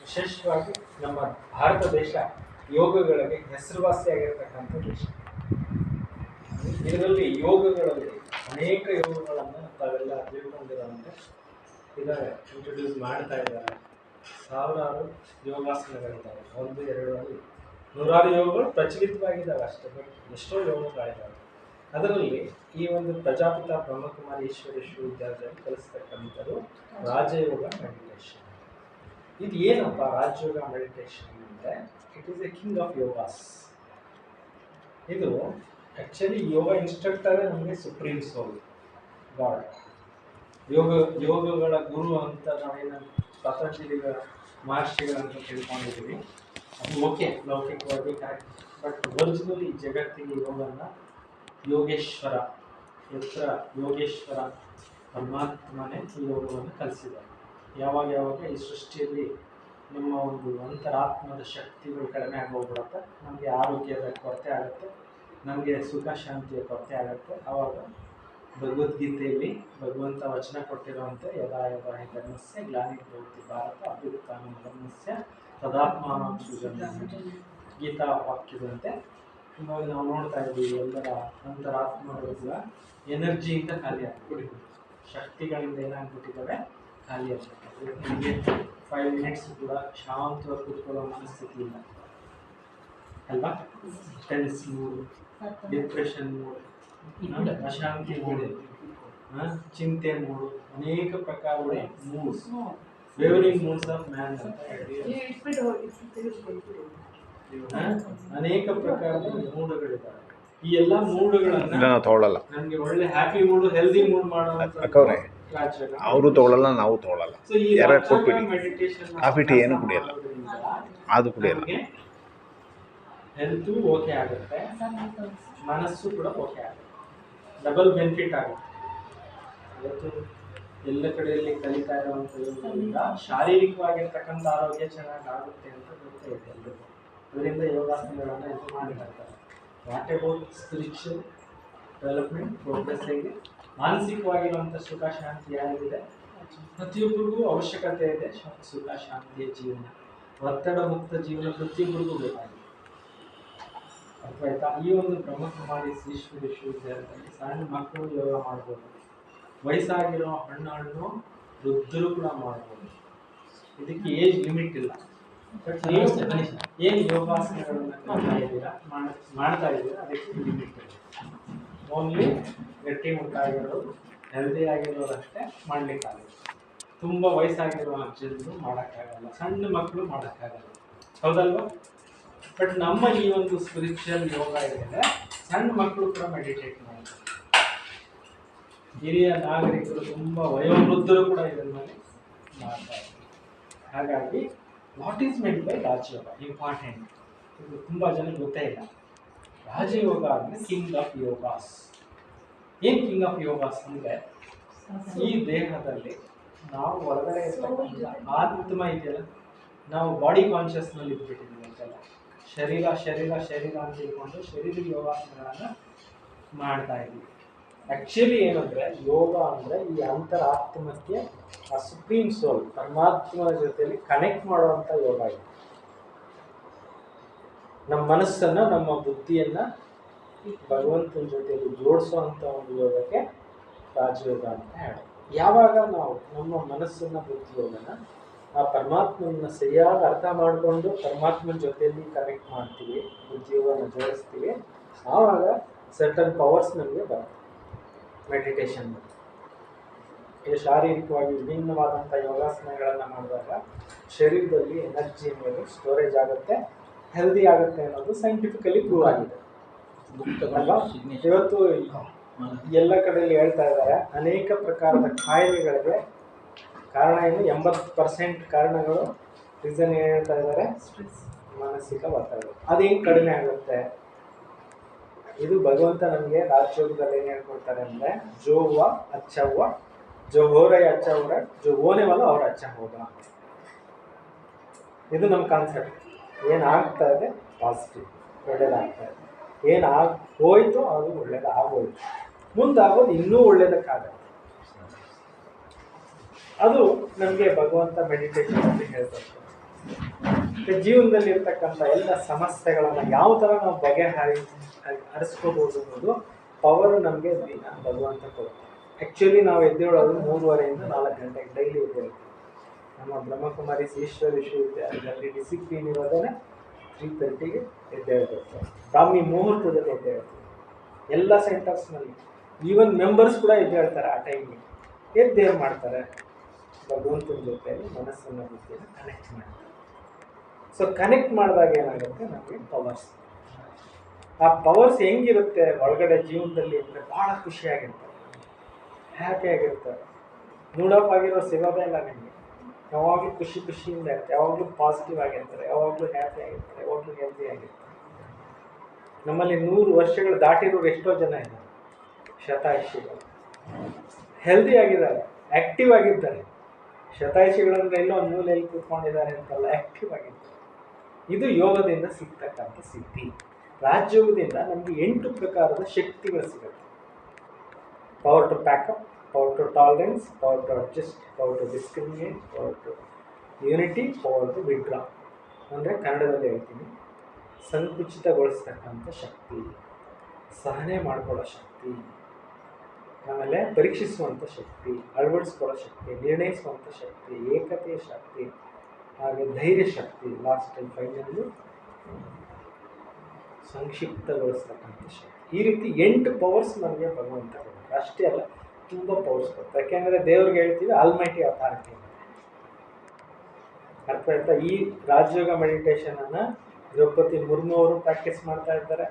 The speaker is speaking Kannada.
ವಿಶೇಷವಾಗಿ ನಮ್ಮ ಭಾರತ ದೇಶ ಯೋಗಗಳಿಗೆ ಹೆಸರುವಾಸಿಯಾಗಿರ್ತಕ್ಕಂಥ ದೇಶ. ಇದರಲ್ಲಿ ಯೋಗಗಳಲ್ಲಿ ಅನೇಕ ಯೋಗಗಳನ್ನು ತಾವೆಲ್ಲ ತಿಳ್ಕೊಂಡಿರುವಂತೆ ಇದನ್ನು ಇಂಟ್ರೊಡ್ಯೂಸ್ ಮಾಡ್ತಾ ಇದ್ದಾರೆ. ಸಾವಿರಾರು ಯೋಗಾಸನಗಳಿದ್ದಾವೆ. ಒಂದು, ಎರಡು ನೂರಾರು ಯೋಗಗಳು ಪ್ರಚಲಿತವಾಗಿದ್ದಾವೆ ಅಷ್ಟೇ, ಬಟ್ ಎಷ್ಟೋ ಯೋಗಗಳಿದ್ದಾವೆ. ಅದರಲ್ಲಿ ಈ ಒಂದು ಪ್ರಜಾಪಿತ ಬ್ರಹ್ಮಕುಮಾರಿ ಈಶ್ವರ ವಿಶ್ವವಿದ್ಯಾಲಯದಲ್ಲಿ ಕಲಿಸ್ತಕ್ಕಂಥದ್ದು ರಾಜಯೋಗ ಮೆಡಿಟೇಷನ್. ಇದು ಏನಪ್ಪ ರಾಜಯೋಗ ಮೆಡಿಟೇಷನ್ ಅಂದರೆ? It is a king of yogas ಇದು ಆ್ಯಕ್ಚುಲಿ ಯೋಗ ಇನ್ಸ್ಟ್ರಕ್ಟರೇ ನಮಗೆ ಸುಪ್ರೀಂ ಸೋಲ್ ಗಾಡ್ ಯೋಗ, ಯೋಗಗಳ ಗುರು ಅಂತ ನಾವೇನು ಪತಂಜಲಿಗಳ ಮಹರ್ಷಿಗಳಂತ ತಿಳ್ಕೊಂಡಿದ್ದೀವಿ. ಅದು ಓಕೆ, ಲೌಕಿಕವಾಗಿ ಕರೆಕ್ಟ್ ಬಟ್ ಒರಿಜಿನಲಿ ಜಗತ್ತಿಗೆ ಯೋಗನ ಯೋಗೇಶ್ವರ ಎತ್ತರ ಯೋಗೇಶ್ವರ ಪರಮಾತ್ಮನೇ ಈ ಯೋಗವನ್ನು ಕಲಿಸಿದ್ದಾರೆ. ಯಾವಾಗ ಯಾವಾಗ ಈ ಸೃಷ್ಟಿಯಲ್ಲಿ ನಿಮ್ಮ ಒಂದು ಅಂತರಾತ್ಮದ ಶಕ್ತಿಗಳು ಕಡಿಮೆ ಆಗೋಗ್ಬಿಡುತ್ತೆ, ನಮಗೆ ಆರೋಗ್ಯದ ಕೊರತೆ ಆಗುತ್ತೆ, ನಮಗೆ ಸುಖ ಶಾಂತಿಯ ಕೊರತೆ ಆಗುತ್ತೆ. ಆವಾಗ ಭಗವದ್ಗೀತೆಯಲ್ಲಿ ಭಗವಂತ ವಚನ ಕೊಟ್ಟಿರುವಂತೆ ಯದಾ ಯದಾ ಹಿ ಧರ್ಮಸ್ಯ ಗ್ಲಾನಿರ್ಭವತಿ ಭಾರತ ಅಭ್ಯುತ್ಥಾನ ಧರ್ಮಸ್ಯ ತದಾತ್ಮಾನಂ ಗೀತಾ ವಾಕ್ಯದಂತೆ ಇವಾಗ ನಾವು ನೋಡ್ತಾ ಇದ್ದೀವಿ ಎಲ್ಲರ ಅಂತರಾತ್ಮಗಳು ಕೂಡ ಎನರ್ಜಿಯಿಂದ ಖಾಲಿ ಆಗ್ಬಿಟ್ಟು ಶಕ್ತಿಗಳಿಂದ ಏನಾಗ್ಬಿಟ್ಟಿದ್ದಾವೆ? ಖಾಲಿ ನಮಗೆ ಫೈವ್ ಮಿನಿಟ್ಸ್ ಕೂಡ ಶಾಂತವಾಗಿ ಕೂತ್ಕೊಳ್ಳೋ ಮನಸ್ಥಿತಿ ಇಲ್ಲ. ಅಲ್ವಾ? ಟೆನ್ಸ್ ಮೂಡ್ ಡಿಪ್ರೆಷನ್ ಮೂಡ್ ಅಶಾಂತಿ ಮೂಡ್ ಆ, ಚಿಂತೆ ಮೂಡ್ ಅನೇಕ ಪ್ರಕಾರಗಳ moods favouring moods of man ಅನೇಕ ಪ್ರಕಾರದ ಮೂಡುಗಳಿದ್ದಾವೆ ಈ ಎಲ್ಲ ಮೂಡ್ಗಳನ್ನ ನನಗೆ ಒಳ್ಳೆ ಹ್ಯಾಪಿ ಮೂಡ್ ಹೆಲ್ದಿ ಮೂಡ್ ರಾಜಯೋಗ. ಅವರು ತೊಗೊಳ್ಳಲ್ಲ ನಾವು ತೊಗೊಳ್ಳಲ್ಲ ಯಾರು ಕೊಟ್ಬಿಡಿ. ಕಾಫಿ ಟೀ ಏನು ಕುಡಿಯಲ್ಲ. ಅದು ಕುಡಿಯಲ್ಲ. ಹೆಲ್ತು ಓಕೆ ಆಗುತ್ತೆ. ಮನಸ್ಸು ಕೂಡ ಓಕೆ ಆಗುತ್ತೆ. ಡಬಲ್ ಬೆನಿಫಿಟ್ ಆಗುತ್ತೆ. ಇವತ್ತು ಎಲ್ಲ ಕಡೆಯಲ್ಲಿ ಕಲಿತಾ ಇರುವಂಥದ್ರಿಂದ ಶಾರೀರಿಕವಾಗಿರ್ತಕ್ಕಂಥ ಆರೋಗ್ಯ ಚೆನ್ನಾಗಿ ಆಗುತ್ತೆ ಅಂತ ಗೊತ್ತಿದೆ ಅದರಿಂದ ಯೋಗಾಸನಗಳನ್ನು ಇದು ಮಾಡಿರ್ತಾರೆ what about spiritual development progress ಹೇಗೆ? ಮಾನಸಿಕವಾಗಿರುವಂಥ ಸುಖ ಶಾಂತಿ ಯಾರಿಗಿದೆ? ಪ್ರತಿಯೊಬ್ಬರಿಗೂ ಅವಶ್ಯಕತೆ ಇದೆ ಸುಖ ಶಾಂತಿಯ ಜೀವನ. ಒತ್ತಡ ಮುಕ್ತ ಜೀವನ ಪ್ರತಿಯೊಬ್ಬರಿಗೂ ಬೇಕಾಗಿದೆ. ಅರ್ಥಾಯ್ತಾ? ಈ ಒಂದು ಬ್ರಹ್ಮಕುಮಾರಿ ಶ್ರೀಶ್ವರ ವಿಶ್ವವಿದ್ಯಾಲಯದಲ್ಲಿ ಸಣ್ಣ ಮಕ್ಕಳು ಯೋಗ ಮಾಡ್ಬೋದು. ವಯಸ್ಸಾಗಿರೋ ಹಣ್ಣು ಹಣ್ಣು ವೃದ್ಧರು ಕೂಡ ಮಾಡ್ಬೋದು. ಇದಕ್ಕೆ ಏಜ್ ಲಿಮಿಟ್ ಇಲ್ಲ. ಬಟ್ ನೀವು ಏನು ಯೋಗಾಸನಗಳನ್ನು ಮಾಡ್ತಾ ಇದ್ದೀರಾ? ಮಾಡ್- ಮಾಡ್ತಾ ಇದ್ದೀರಾ? ಅದಕ್ಕೆ ಲಿಮಿಟ್ ಇದೆ. ಓನ್ಲಿ ಗಟ್ಟಿ ಮುಟ್ಟಾಗಿರೋರು ಹೆಲ್ದಿ ಆಗಿರೋದಷ್ಟೇ ಅಷ್ಟೇ ಮಾಡ್ಲಿಕ್ಕಾಗುತ್ತೆ ತುಂಬ ವಯಸ್ಸಾಗಿರೋ ಅಜ್ಜಂದು ಮಾಡೋಕ್ಕಾಗಲ್ಲ, ಸಣ್ಣ ಮಕ್ಕಳು ಮಾಡೋಕ್ಕಾಗಲ್ಲ. ಹೌದಲ್ವಾ? ಬಟ್ ನಮ್ಮ ಈ ಒಂದು ಸ್ಪಿರಿಚುವಲ್ ಯೋಗ ಏನಿದೆ ಸಣ್ಣ ಮಕ್ಕಳು ಕೂಡ ಮೆಡಿಟೇಟ್ ಮಾಡ್ತಾರೆ. ಹಿರಿಯ ನಾಗರಿಕರು ತುಂಬ ವಯೋವೃದ್ಧರು ಕೂಡ ಇದನ್ನು ಮಾಡ್ತಾ ಇದ್ದಾರೆ ಹಾಗಾಗಿ what is meant by Rajyoga important ಇದು ತುಂಬ ಜನಕ್ಕೆ ಗೊತ್ತೇ ಇಲ್ಲ. ರಾಜಯೋಗ ಅಂದರೆ ಕಿಂಗ್ ಆಫ್ ಯೋಗಾಸ್ ಏನು ಕಿಂಗ್ ಆಫ್ ಯೋಗಾಸ್ ಅಂದರೆ? ಈ ದೇಹದಲ್ಲಿ ನಾವು ಹೊರಗಡೆ ಇರ್ತಕ್ಕಂಥ ಆತ್ಮ ಇದೆಯಲ್ಲ ನಾವು ಬಾಡಿ ಕಾನ್ಷಿಯಸ್ನಲ್ಲಿ ಇದ್ಬಿಟ್ಟಿದ್ದೀವಿ ಅಂತೆಲ್ಲ ಶರೀರ ಶರೀರ ಶರೀರ ಅಂತ ತಿಳ್ಕೊಂಡು ಶರೀರ ಯೋಗಾಸನಗಳನ್ನು ಮಾಡ್ತಾ ಇದ್ದೀವಿ. ಆ್ಯಕ್ಚುಲಿ ಏನಂದರೆ ಯೋಗ ಅಂದರೆ ಈ ಅಂತರಾತ್ಮಕ್ಕೆ ಆ ಸುಪ್ರೀಂ ಸೋಲ್ ಪರಮಾತ್ಮನ ಜೊತೆಯಲ್ಲಿ ಕನೆಕ್ಟ್ ಮಾಡುವಂಥ ಯೋಗ ಇದೆ. ನಮ್ಮ ಮನಸ್ಸನ್ನು, ನಮ್ಮ ಬುದ್ಧಿಯನ್ನು ಭಗವಂತನ ಜೊತೆಯಲ್ಲಿ ಜೋಡಿಸುವಂಥ ಒಂದು ಯೋಗಕ್ಕೆ ರಾಜಯೋಗ ಅಂತ ಹೇಳೋದು. ಯಾವಾಗ ನಾವು ನಮ್ಮ ಮನಸ್ಸನ್ನು ಬುದ್ಧಿಯೋಗನ ಆ ಪರಮಾತ್ಮನ ಸರಿಯಾಗಿ ಅರ್ಥ ಮಾಡಿಕೊಂಡು ಪರಮಾತ್ಮನ ಜೊತೆಯಲ್ಲಿ ಕನೆಕ್ಟ್ ಮಾಡ್ತೀವಿ ಬುದ್ಧಿಯೋಗನ ಜೋಡಿಸ್ತೀವಿ, ಆವಾಗ ಸರ್ಟನ್ ಪವರ್ಸ್ ನಮಗೆ ಬರುತ್ತೆ. ಮೆಡಿಟೇಷನ್ ಇದು ಶಾರೀರಿಕವಾಗಿ ವಿಭಿನ್ನವಾದಂಥ ಯೋಗಾಸನಗಳನ್ನು ಮಾಡಿದಾಗ ಶರೀರದಲ್ಲಿ ಎನರ್ಜಿ ಅನ್ನೋದು ಸ್ಟೋರೇಜ್ ಆಗುತ್ತೆ. ಹೆಲ್ದಿ ಆಗುತ್ತೆ ಅನ್ನೋದು ಸೈಂಟಿಫಿಕಲಿ ಪ್ರೂವ್ ಆಗಿದೆ. ಇವತ್ತು ಎಲ್ಲ ಕಡೆಯಲ್ಲಿ ಹೇಳ್ತಾ ಇದ್ದಾರೆ ಅನೇಕ ಪ್ರಕಾರದ ಕಾಯಿಲೆಗಳಿಗೆ ಕಾರಣ ಏನು? ಎಂಬತ್ತು ಪರ್ಸೆಂಟ್ ಕಾರಣಗಳು ರೀಸನ್ ಏನು ಹೇಳ್ತಾ ಇದ್ದಾರೆ? ಮಾನಸಿಕ ಒತ್ತಡ. ಅದೇನು ಕಡಿಮೆ ಆಗುತ್ತೆ? ಇದು ಭಗವಂತ ನಮಗೆ ರಾಜಯೋಗದಲ್ಲಿ ಏನು ಹೇಳ್ಕೊಡ್ತಾರೆ ಅಂದರೆ ಜೋವ ಅಚ್ಚವ್ವ ಜೋ ಹೋರೈ ಅಚ್ಚವ್ರ ಜೋ ಓನೆವಲ್ಲ ಅವ್ರ ಅಚ್ಚ ಹೋಗ ಇದು ನಮ್ಮ ಕಾನ್ಸೆಪ್ಟ್ ಏನು ಆಗ್ತಾ ಇದೆ? ಪಾಸಿಟಿವ್ ಒಳ್ಳೇದಾಗ್ತಾ ಇದೆ. ಏನು ಆಗ್ ಹೋಯ್ತು ಅದು ಒಳ್ಳೇದಾಗೋಯ್ತು. ಮುಂದಾಗೋದು ಇನ್ನೂ ಒಳ್ಳೇದಕ್ಕಾಗತ್ತೆ. ಅದು ನಮಗೆ ಭಗವಂತ ಮೆಡಿಟೇಷನ್ ಅಂತ ಹೇಳ್ತಾರೆ ಜೀವನದಲ್ಲಿ ಇರ್ತಕ್ಕಂಥ ಎಲ್ಲ ಸಮಸ್ಯೆಗಳನ್ನು ಯಾವ ಥರ ನಾವು ಬಗೆಹರಿ ಹರಿಸ್ಕೋಬೋದು ಅನ್ನೋದು ಪವರ್ ನಮಗೆ ಭಗವಂತ ಕೊಡ್ತಾರೆ ಆ್ಯಕ್ಚುಲಿ ನಾವು ಎದ್ದೇಳೋದು ಮೂರುವರೆಯಿಂದ ನಾಲ್ಕು ಗಂಟೆಗೆ ಡೈಲಿ ಎದ್ದೇಳ್ತೀವಿ. ನಮ್ಮ ಬ್ರಹ್ಮಕುಮಾರಿ ಈಶ್ವರ ವಿಶ್ವವಿದ್ಯಾಲಯದಲ್ಲಿ ಡಿಸಿಪ್ಲಿನ್ ಇರೋದೇ ತ್ರೀ ತರ್ಟಿಗೆ ಎದ್ದೇಳಬೇಕು ಬ್ರಾಹ್ಮಿ ಮುಹೂರ್ತದಲ್ಲಿ ಹೇಳ್ತಾರೆ. ಎಲ್ಲ ಸೆಂಟರ್ಸ್ನಲ್ಲಿ ಈವನ್ ಮೆಂಬರ್ಸ್ ಕೂಡ ಎದ್ದೇಳ್ತಾರೆ ಆ ಟೈಮ್ಗೆ ಎದ್ದೇನು ಮಾಡ್ತಾರೆ? ಭಗವಂತನ ಜೊತೆಯಲ್ಲಿ ಮನಸ್ಸನ್ನು ಬುದ್ಧಿಯನ್ನು ಕನೆಕ್ಟ್ ಮಾಡ್ತಾರೆ. ಸೊ ಕನೆಕ್ಟ್ ಮಾಡಿದಾಗ ಏನಾಗುತ್ತೆ? ನಮಗೆ ಪವರ್ಸ್ ಆ ಪವರ್ಸ್ ಹೆಂಗಿರುತ್ತೆ? ಒಳಗಡೆ ಜೀವನದಲ್ಲಿ ಅಂದರೆ ಭಾಳ ಖುಷಿಯಾಗಿರ್ತಾರೆ. ಹ್ಯಾಪಿ ಆಗಿರ್ತಾರೆ. ಮೂಡ್ ಆಫ್ ಆಗಿರೋ ಸಿಗೋದೇ ಇಲ್ಲ ನಿಮಗೆ. ಯಾವಾಗಲೂ ಖುಷಿ ಖುಷಿಯಿಂದ ಇರ್ತಾರೆ ಯಾವಾಗಲೂ ಪಾಸಿಟಿವ್ ಆಗಿರ್ತಾರೆ, ಯಾವಾಗಲೂ ಹ್ಯಾಪಿ ಆಗಿರ್ತಾರೆ, ಯಾವಾಗಲೂ ಹೆಲ್ದಿ ಆಗಿರ್ತಾರೆ. ನಮ್ಮಲ್ಲಿ ನೂರು ವರ್ಷಗಳು ದಾಟಿರೋರು ಎಷ್ಟೋ ಜನ ಇದ್ದಾರೆ, ಶತಾಯುಷಿಗಳು. ಹೆಲ್ದಿ ಆಗಿದ್ದಾರೆ ಆ್ಯಕ್ಟಿವ್ ಆಗಿದ್ದಾರೆ. ಶತಾಯುಷಿಗಳಂದ್ರೆ ಎಲ್ಲೋ ಒಂದು ಮೂಲೆಯಲ್ಲಿ ಕೂತ್ಕೊಂಡಿದ್ದಾರೆ ಅಂತಲ್ಲ ಆ್ಯಕ್ಟಿವ್ ಆಗಿದ್ದಾರೆ. ಇದು ಯೋಗದಿಂದ ಸಿಗ್ತಕ್ಕಂಥ ಸಿದ್ಧಿ. ರಾಜಯೋಗದಿಂದ ನಮಗೆ ಎಂಟು ಪ್ರಕಾರದ ಶಕ್ತಿಗಳು ಸಿಗುತ್ತೆ. Power to pack up power to tolerance, power to adjust power to discriminate, power to unity power to withdraw ಅಂದರೆ ಕನ್ನಡದಲ್ಲಿ ಹೇಳ್ತೀನಿ ಸಂಕುಚಿತಗೊಳಿಸ್ತಕ್ಕಂಥ ಶಕ್ತಿ ಸಹನೆ ಮಾಡಿಕೊಳ್ಳೋ ಶಕ್ತಿ ಆಮೇಲೆ ಪರೀಕ್ಷಿಸುವಂಥ ಶಕ್ತಿ ಅಳವಡಿಸ್ಕೊಳ್ಳೋ ಶಕ್ತಿ ನಿರ್ಣಯಿಸುವಂಥ ಶಕ್ತಿ ಏಕತೆಯ ಶಕ್ತಿ ಹಾಗೆ ಧೈರ್ಯ ಶಕ್ತಿ ಲಾಸ್ಟ್ ಆ್ಯಂಡ್ ಫೈನಲ್ಲು ಸಂಕ್ಷಿಪ್ತಗೊಳಿಸ್ತಕ್ಕಂಥ ಶಕ್ತಿ. ಈ ರೀತಿ ಎಂಟು ಪವರ್ಸ್ ನಮಗೆ ಭಗವಂತ ಅಷ್ಟೇ ಅಲ್ಲ ತುಂಬ ಪವರ್ಸ್ ಕೊಡ್ತಾರೆ ಯಾಕೆಂದರೆ ದೇವ್ರಿಗೆ ಹೇಳ್ತೀವಿ ಆಲ್ಮೈಟಿ ಅಥಾರಿಟಿ ಅರ್ಥ ಆಯ್ತಾ? ಈ ರಾಜಯೋಗ ಮೆಡಿಟೇಷನನ್ನು ದ್ರೌಪದಿ ಮುರ್ಮು ಅವರು ಪ್ರಾಕ್ಟೀಸ್ ಮಾಡ್ತಾ ಇದ್ದಾರೆ.